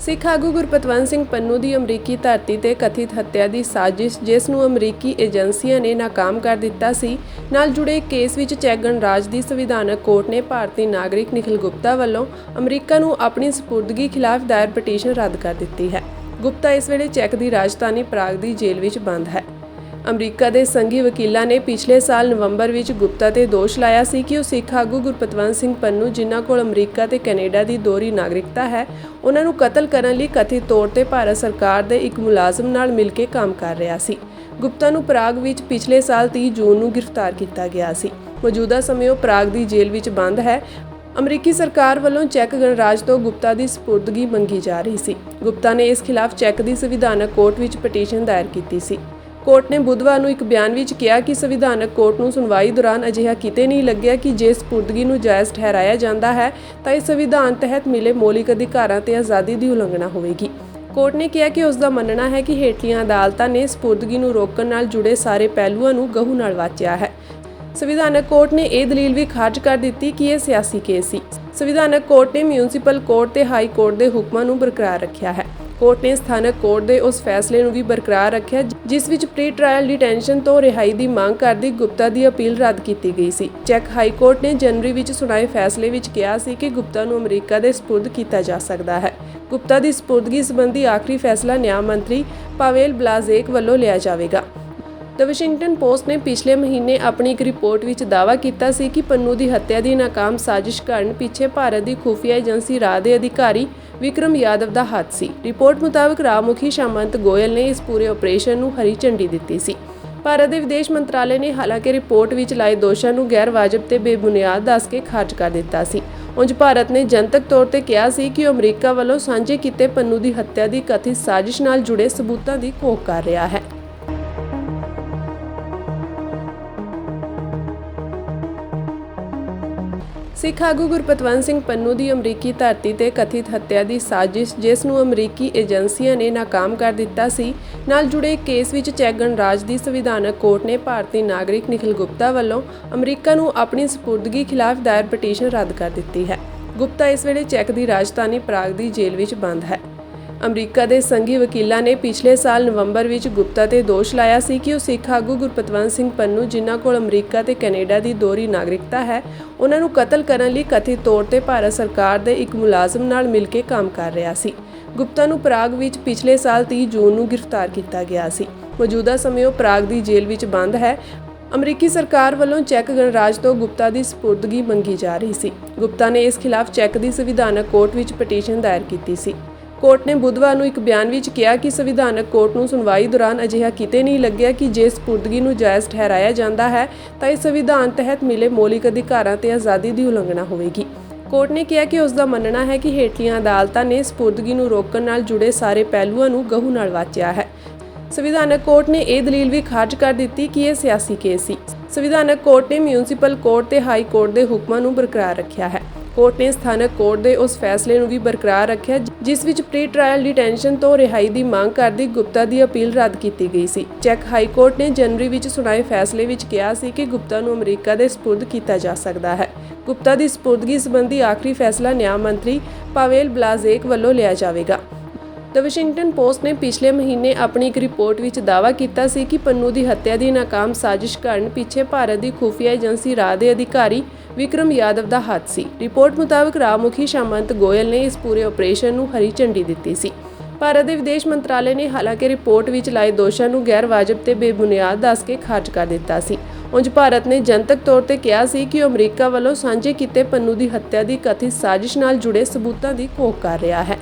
ਸਿੱਖ ਆਗੂ ਗੁਰਪਤਵੰਤ ਸਿੰਘ ਪੰਨੂ ਦੀ ਅਮਰੀਕੀ ਧਰਤੀ ਤੇ ਕਥਿਤ ਹੱਤਿਆ ਦੀ ਸਾਜ਼ਿਸ਼, ਜਿਸ ਨੂੰ ਅਮਰੀਕੀ ਏਜੰਸੀਆਂ ਨੇ ਨਾਕਾਮ ਕਰ ਦਿੱਤਾ ਸੀ, ਨਾਲ ਜੁੜੇ ਕੇਸ ਵਿੱਚ ਚੈਕ ਗਣਰਾਜ ਦੀ ਸੰਵਿਧਾਨਕ ਕੋਰਟ ਨੇ ਭਾਰਤੀ ਨਾਗਰਿਕ ਨਿਖਿਲ ਗੁਪਤਾ ਵੱਲੋਂ ਅਮਰੀਕਾ ਨੂੰ ਆਪਣੀ ਸਪੁਰਦਗੀ ਖਿਲਾਫ ਦਾਇਰ ਪਟੀਸ਼ਨ ਰੱਦ ਕਰ ਦਿੱਤੀ ਹੈ। ਗੁਪਤਾ ਇਸ ਵੇਲੇ ਚੈਕ ਦੀ ਰਾਜਧਾਨੀ ਪ੍ਰਾਗ ਦੀ ਜੇਲ੍ਹ ਵਿੱਚ ਬੰਦ ਹੈ। ਅਮਰੀਕਾ ਦੇ ਸੰਘੀ ਵਕੀਲਾਂ ਨੇ ਪਿਛਲੇ ਸਾਲ ਨਵੰਬਰ ਵਿੱਚ ਗੁਪਤਾ ਤੇ ਦੋਸ਼ ਲਾਇਆ ਸੀ ਕਿ ਉਹ ਸਿੱਖ ਆਗੂ ਗੁਰਪਤਵੰਤ ਸਿੰਘ ਪੰਨੂ, ਜਿਨ੍ਹਾਂ ਕੋਲ ਅਮਰੀਕਾ ਤੇ ਕੈਨੇਡਾ ਦੀ ਦੋਹਰੀ ਨਾਗਰਿਕਤਾ ਹੈ, ਉਹਨਾਂ ਨੂੰ ਕਤਲ ਕਰਨ ਲਈ ਕਥਿਤ ਤੌਰ ਤੇ ਭਾਰਤ ਸਰਕਾਰ ਦੇ ਇੱਕ ਮੁਲਾਜ਼ਮ ਨਾਲ ਮਿਲ ਕੇ ਕੰਮ ਕਰ ਰਿਹਾ ਸੀ। ਗੁਪਤਾ ਨੂੰ ਪ੍ਰਾਗ ਵਿੱਚ ਪਿਛਲੇ ਸਾਲ 30 ਜੂਨ ਨੂੰ ਗ੍ਰਿਫਤਾਰ ਕੀਤਾ ਗਿਆ ਸੀ। ਮੌਜੂਦਾ ਸਮੇਂ ਉਹ ਪ੍ਰਾਗ ਦੀ ਜੇਲ੍ਹ ਵਿੱਚ ਬੰਦ ਹੈ। ਅਮਰੀਕੀ ਸਰਕਾਰ ਵੱਲੋਂ ਚੈੱਕ ਗਣਰਾਜ ਤੋਂ ਗੁਪਤਾ ਦੀ ਸਪੁਰਦਗੀ ਮੰਗੀ ਜਾ ਰਹੀ ਸੀ। ਗੁਪਤਾ ਨੇ ਇਸ ਖਿਲਾਫ ਚੈੱਕ ਦੀ ਸੰਵਿਧਾਨਕ ਕੋਰਟ ਵਿੱਚ ਪਟੀਸ਼ਨ ਦਾਇਰ ਕੀਤੀ ਸੀ। ਕੋਰਟ ਨੇ ਬੁੱਧਵਾਰ ਨੂੰ ਇੱਕ ਬਿਆਨ ਵਿੱਚ ਕਿਹਾ ਕਿ ਸੰਵਿਧਾਨਕ ਕੋਰਟ ਨੂੰ ਸੁਣਵਾਈ ਦੌਰਾਨ ਅਜਿਹਾ ਕਿਤੇ ਨਹੀਂ ਲੱਗਿਆ ਕਿ ਜੇ ਸਪੁਰਦਗੀ ਨੂੰ ਜਾਇਜ਼ ਠਹਿਰਾਇਆ ਜਾਂਦਾ ਹੈ, ਤਾਂ ਇਹ ਸੰਵਿਧਾਨ ਤਹਿਤ ਮਿਲੇ ਮੌਲਿਕ ਅਧਿਕਾਰਾਂ ਤੇ ਆਜ਼ਾਦੀ ਦੀ ਉਲੰਘਣਾ ਹੋਵੇਗੀ। ਕੋਰਟ ਨੇ ਕਿਹਾ ਕਿ ਉਸ ਦਾ ਮੰਨਣਾ ਹੈ ਕਿ ਹੇਠਲੀਆਂ ਅਦਾਲਤਾਂ ਨੇ ਸਪੁਰਦਗੀ ਨੂੰ ਰੋਕਣ ਨਾਲ ਜੁੜੇ ਸਾਰੇ ਪਹਿਲੂਆਂ ਨੂੰ ਗਹੂ ਨਾਲ ਵਾਚਿਆ ਹੈ। ਸੰਵਿਧਾਨਕ ਕੋਰਟ ਨੇ ਇਹ ਦਲੀਲ ਵੀ ਖਾਰਜ ਕਰ ਦਿੱਤੀ ਕਿ ਇਹ ਸਿਆਸੀ ਕੇਸ ਸੀ। ਸੰਵਿਧਾਨਕ ਕੋਰਟ ਨੇ ਮਿਊਨਿਸਪਲ ਕੋਰਟ ਤੇ ਹਾਈ ਕੋਰਟ ਦੇ ਹੁਕਮਾਂ ਨੂੰ ਬਰਕਰਾਰ ਰੱਖਿਆ ਹੈ। ਕੋਰਟ ਨੇ ਸਥਾਨਕ ਕੋਰਟ ਦੇ ਉਸ ਫੈਸਲੇ ਨੂੰ ਵੀ ਬਰਕਰਾਰ ਰੱਖਿਆ, ਜਿਸ ਵਿੱਚ ਪ੍ਰੀ ਟ੍ਰਾਇਲ ਡਿਟੈਂਸ਼ਨ ਤੋਂ ਰਿਹਾਈ ਦੀ ਮੰਗ ਕਰਦੀ ਗੁਪਤਾ ਦੀ ਅਪੀਲ ਰੱਦ ਕੀਤੀ ਗਈ ਸੀ। ਚੈੱਕ ਹਾਈ ਕੋਰਟ ਨੇ ਜਨਵਰੀ ਵਿੱਚ ਸੁਣਾਏ ਫੈਸਲੇ ਵਿੱਚ ਕਿਹਾ ਸੀ ਕਿ ਗੁਪਤਾ ਨੂੰ ਅਮਰੀਕਾ ਦੇ ਸਪੁਰਦ ਕੀਤਾ ਜਾ ਸਕਦਾ ਹੈ। ਗੁਪਤਾ ਦੀ ਸਪੁਰਦਗੀ ਸੰਬੰਧੀ ਆਖਰੀ ਫੈਸਲਾ ਨਿਆਂ ਮੰਤਰੀ ਪਾਵੇਲ ਬਲਾਜ਼ੇਕ ਵੱਲੋਂ ਲਿਆ ਜਾਵੇਗਾ। ਦ ਵਾਸ਼ਿੰਗਟਨ ਪੋਸਟ ਨੇ ਪਿਛਲੇ ਮਹੀਨੇ ਆਪਣੀ ਇੱਕ ਰਿਪੋਰਟ ਵਿੱਚ ਦਾਅਵਾ ਕੀਤਾ ਸੀ ਕਿ ਪੰਨੂ ਦੀ ਹੱਤਿਆ ਦੀ ਨਾਕਾਮ ਸਾਜ਼ਿਸ਼ ਕਰਨ ਪਿੱਛੇ ਭਾਰਤ ਦੀ ਖੁਫੀਆ ਏਜੰਸੀ ਰਾਹ ਦੇ ਅਧਿਕਾਰੀ ਵਿਕਰਮ ਯਾਦਵ ਦਾ ਹੱਥ ਸੀ। ਰਿਪੋਰਟ ਮੁਤਾਬਕ ਰਾਮੁਖੀ ਸ਼ਾਮੰਤ ਗੋਇਲ ਨੇ ਇਸ ਪੂਰੇ ਆਪਰੇਸ਼ਨ ਨੂੰ ਹਰੀ ਝੰਡੀ ਦਿੱਤੀ ਸੀ। ਭਾਰਤ ਦੇ ਵਿਦੇਸ਼ ਮੰਤਰਾਲੇ ਨੇ ਹਾਲਾਂਕਿ ਰਿਪੋਰਟ ਵਿੱਚ ਲਾਏ ਦੋਸ਼ਾਂ ਨੂੰ ਗੈਰ ਵਾਜਬ ਤੇ ਬੇਬੁਨਿਆਦ ਦੱਸ ਕੇ ਖਾਰਜ ਕਰ ਦਿੱਤਾ ਸੀ। ਉਂਝ ਭਾਰਤ ਨੇ ਜਨਤਕ ਤੌਰ ਤੇ ਕਿਹਾ ਸੀ ਕਿ ਉਹ ਅਮਰੀਕਾ ਵੱਲੋਂ ਸਾਂਝੇ ਕੀਤੇ ਪੰਨੂ ਦੀ ਹੱਤਿਆ ਦੀ ਕਥਿਤ ਸਾਜ਼ਿਸ਼ ਨਾਲ ਜੁੜੇ ਸਬੂਤਾਂ ਦੀ ਘੋਖ ਕਰ ਰਿਹਾ ਹੈ। ਸਿੱਖ ਆਗੂ ਗੁਰਪਤਵੰਤ ਸਿੰਘ ਪੰਨੂ ਦੀ ਅਮਰੀਕੀ ਧਰਤੀ ਤੇ ਕਥਿਤ ਹੱਤਿਆ ਦੀ ਸਾਜ਼ਿਸ਼, ਜਿਸ ਨੂੰ ਅਮਰੀਕੀ ਏਜੰਸੀਆਂ ਨੇ ਨਾਕਾਮ ਕਰ ਦਿੱਤਾ ਸੀ, ਨਾਲ ਜੁੜੇ ਕੇਸ ਵਿੱਚ ਚੈਕ ਗਣਰਾਜ ਦੀ ਸੰਵਿਧਾਨਕ ਕੋਰਟ ਨੇ ਭਾਰਤੀ ਨਾਗਰਿਕ ਨਿਖਿਲ ਗੁਪਤਾ ਵੱਲੋਂ ਅਮਰੀਕਾ ਨੂੰ ਆਪਣੀ ਸਪੁਰਦਗੀ ਖਿਲਾਫ ਦਾਇਰ ਪਟੀਸ਼ਨ ਰੱਦ ਕਰ ਦਿੱਤੀ ਹੈ। ਗੁਪਤਾ ਇਸ ਵੇਲੇ ਚੈਕ ਦੀ ਰਾਜਧਾਨੀ ਪ੍ਰਾਗ ਦੀ ਜੇਲ੍ਹ ਵਿੱਚ ਬੰਦ ਹੈ। ਅਮਰੀਕਾ ਦੇ ਸੰਘੀ ਵਕੀਲਾਂ ਨੇ ਪਿਛਲੇ ਸਾਲ ਨਵੰਬਰ ਵਿੱਚ ਗੁਪਤਾ ਤੇ ਦੋਸ਼ ਲਾਇਆ ਸੀ ਕਿ ਉਹ ਸਿੱਖ ਆਗੂ ਗੁਰਪਤਵੰਤ ਸਿੰਘ ਪੰਨੂ, ਜਿਨ੍ਹਾਂ ਕੋਲ ਅਮਰੀਕਾ ਤੇ ਕੈਨੇਡਾ ਦੀ ਦੋਹਰੀ ਨਾਗਰਿਕਤਾ ਹੈ, ਉਹਨਾਂ ਨੂੰ ਕਤਲ ਕਰਨ ਲਈ ਕਥਿਤ ਤੌਰ ਤੇ ਭਾਰਤ ਸਰਕਾਰ ਦੇ ਇੱਕ ਮੁਲਾਜ਼ਮ ਨਾਲ ਮਿਲ ਕੇ ਕੰਮ ਕਰ ਰਿਹਾ ਸੀ। ਗੁਪਤਾ ਨੂੰ ਪ੍ਰਾਗ ਵਿੱਚ ਪਿਛਲੇ ਸਾਲ 30 ਜੂਨ ਨੂੰ ਗ੍ਰਿਫਤਾਰ ਕੀਤਾ ਗਿਆ ਸੀ। ਮੌਜੂਦਾ ਸਮੇਂ ਉਹ ਪ੍ਰਾਗ ਦੀ ਜੇਲ੍ਹ ਵਿੱਚ ਬੰਦ ਹੈ। ਅਮਰੀਕੀ ਸਰਕਾਰ ਵੱਲੋਂ ਚੈੱਕ ਗਣਰਾਜ ਤੋਂ ਗੁਪਤਾ ਦੀ ਸਪੁਰਦਗੀ ਮੰਗੀ ਜਾ ਰਹੀ ਸੀ। ਗੁਪਤਾ ਨੇ ਇਸ ਖਿਲਾਫ ਚੈੱਕ ਦੀ ਸੰਵਿਧਾਨਕ ਕੋਰਟ ਵਿੱਚ ਪਟੀਸ਼ਨ ਦਾਇਰ ਕੀਤੀ ਸੀ। ਕੋਰਟ ਨੇ ਬੁੱਧਵਾਰ ਨੂੰ ਇੱਕ ਬਿਆਨ ਵਿੱਚ ਕਿਹਾ ਕਿ ਸੰਵਿਧਾਨਕ ਕੋਰਟ ਨੂੰ ਸੁਣਵਾਈ ਦੌਰਾਨ ਅਜਿਹਾ ਕਿਤੇ ਨਹੀਂ ਲੱਗਿਆ ਕਿ ਜੇ ਸਪੁਰਦਗੀ ਨੂੰ ਜਾਇਜ਼ ਠਹਿਰਾਇਆ ਜਾਂਦਾ ਹੈ, ਤਾਂ ਇਹ ਸੰਵਿਧਾਨ ਤਹਿਤ ਮਿਲੇ ਮੌਲਿਕ ਅਧਿਕਾਰਾਂ ਤੇ ਆਜ਼ਾਦੀ ਦੀ ਉਲੰਘਣਾ ਹੋਵੇਗੀ। ਕੋਰਟ ਨੇ ਕਿਹਾ ਕਿ ਉਸ ਦਾ ਮੰਨਣਾ ਹੈ ਕਿ ਹੇਠਲੀਆਂ ਅਦਾਲਤਾਂ ਨੇ ਸਪੁਰਦਗੀ ਨੂੰ ਰੋਕਣ ਨਾਲ ਜੁੜੇ ਸਾਰੇ ਪਹਿਲੂਆਂ ਨੂੰ ਗਹੂ ਨਾਲ ਵਾਚਿਆ ਹੈ। ਸੰਵਿਧਾਨਕ ਕੋਰਟ ਨੇ ਇਹ ਦਲੀਲ ਵੀ ਖਾਰਜ ਕਰ ਦਿੱਤੀ ਕਿ ਇਹ ਸਿਆਸੀ ਕੇਸ ਸੀ। ਸੰਵਿਧਾਨਕ ਕੋਰਟ ਨੇ ਮਿਊਨਿਸਪਲ ਕੋਰਟ ਤੇ ਹਾਈ ਕੋਰਟ ਦੇ ਹੁਕਮਾਂ ਨੂੰ ਬਰਕਰਾਰ ਰੱਖਿਆ ਹੈ। ਕੋਰਟ ਨੇ ਸਥਾਨਕ ਕੋਰਟ ਦੇ ਉਸ ਫੈਸਲੇ ਨੂੰ ਵੀ ਬਰਕਰਾਰ ਰੱਖਿਆ, ਜਿਸ ਵਿੱਚ ਪ੍ਰੀ ਟ੍ਰਾਇਲ ਡਿਟੈਂਸ਼ਨ ਤੋਂ ਰਿਹਾਈ ਦੀ ਮੰਗ ਕਰਦੀ ਗੁਪਤਾ ਦੀ ਅਪੀਲ ਰੱਦ ਕੀਤੀ ਗਈ ਸੀ। ਚੈੱਕ ਹਾਈ ਕੋਰਟ ਨੇ ਜਨਵਰੀ ਵਿੱਚ ਸੁਣਾਏ ਫੈਸਲੇ ਵਿੱਚ ਕਿਹਾ ਸੀ ਕਿ ਗੁਪਤਾ ਨੂੰ ਅਮਰੀਕਾ ਦੇ ਸਪੁਰਦ ਕੀਤਾ ਜਾ ਸਕਦਾ ਹੈ। ਗੁਪਤਾ ਦੀ ਸਪੁਰਦਗੀ ਸੰਬੰਧੀ ਆਖਰੀ ਫੈਸਲਾ ਨਿਆਂ ਮੰਤਰੀ ਪਾਵੇਲ ਬਲਾਜ਼ੇਕ ਵੱਲੋਂ ਲਿਆ ਜਾਵੇਗਾ। ਦ ਵਾਸ਼ਿੰਗਟਨ ਪੋਸਟ ਨੇ ਪਿਛਲੇ ਮਹੀਨੇ ਆਪਣੀ ਇੱਕ ਰਿਪੋਰਟ ਵਿੱਚ ਦਾਅਵਾ ਕੀਤਾ ਸੀ ਕਿ ਪੰਨੂ ਦੀ ਹੱਤਿਆ ਦੀ ਨਾਕਾਮ ਸਾਜ਼ਿਸ਼ ਕਰਨ ਪਿੱਛੇ ਭਾਰਤ ਦੀ ਖੁਫੀਆ ਏਜੰਸੀ ਰਾਹ ਦੇ ਅਧਿਕਾਰੀ ਵਿਕਰਮ ਯਾਦਵ ਦਾ ਹੱਥ ਸੀ। ਰਿਪੋਰਟ ਮੁਤਾਬਕ ਰਾਮੁਖੀ ਸ਼ਾਮੰਤ ਗੋਇਲ ਨੇ ਇਸ ਪੂਰੇ ਆਪਰੇਸ਼ਨ ਨੂੰ ਹਰੀ ਝੰਡੀ ਦਿੱਤੀ ਸੀ। ਭਾਰਤ ਦੇ ਵਿਦੇਸ਼ ਮੰਤਰਾਲੇ ਨੇ ਹਾਲਾਂਕਿ ਰਿਪੋਰਟ ਵਿੱਚ ਲਾਏ ਦੋਸ਼ਾਂ ਨੂੰ ਗੈਰ ਵਾਜਬ ਤੇ ਬੇਬੁਨਿਆਦ ਦੱਸ ਕੇ ਖਾਰਜ ਕਰ ਦਿੱਤਾ ਸੀ। ਉਂਝ ਭਾਰਤ ਨੇ ਜਨਤਕ ਤੌਰ ਤੇ ਕਿਹਾ ਸੀ ਕਿ ਉਹ ਅਮਰੀਕਾ ਵੱਲੋਂ ਸਾਂਝੇ ਕੀਤੇ ਪੰਨੂ ਦੀ ਹੱਤਿਆ ਦੀ ਕਥਿਤ ਸਾਜ਼ਿਸ਼ ਨਾਲ ਜੁੜੇ ਸਬੂਤਾਂ ਦੀ ਘੋਖ ਕਰ ਰਿਹਾ ਹੈ।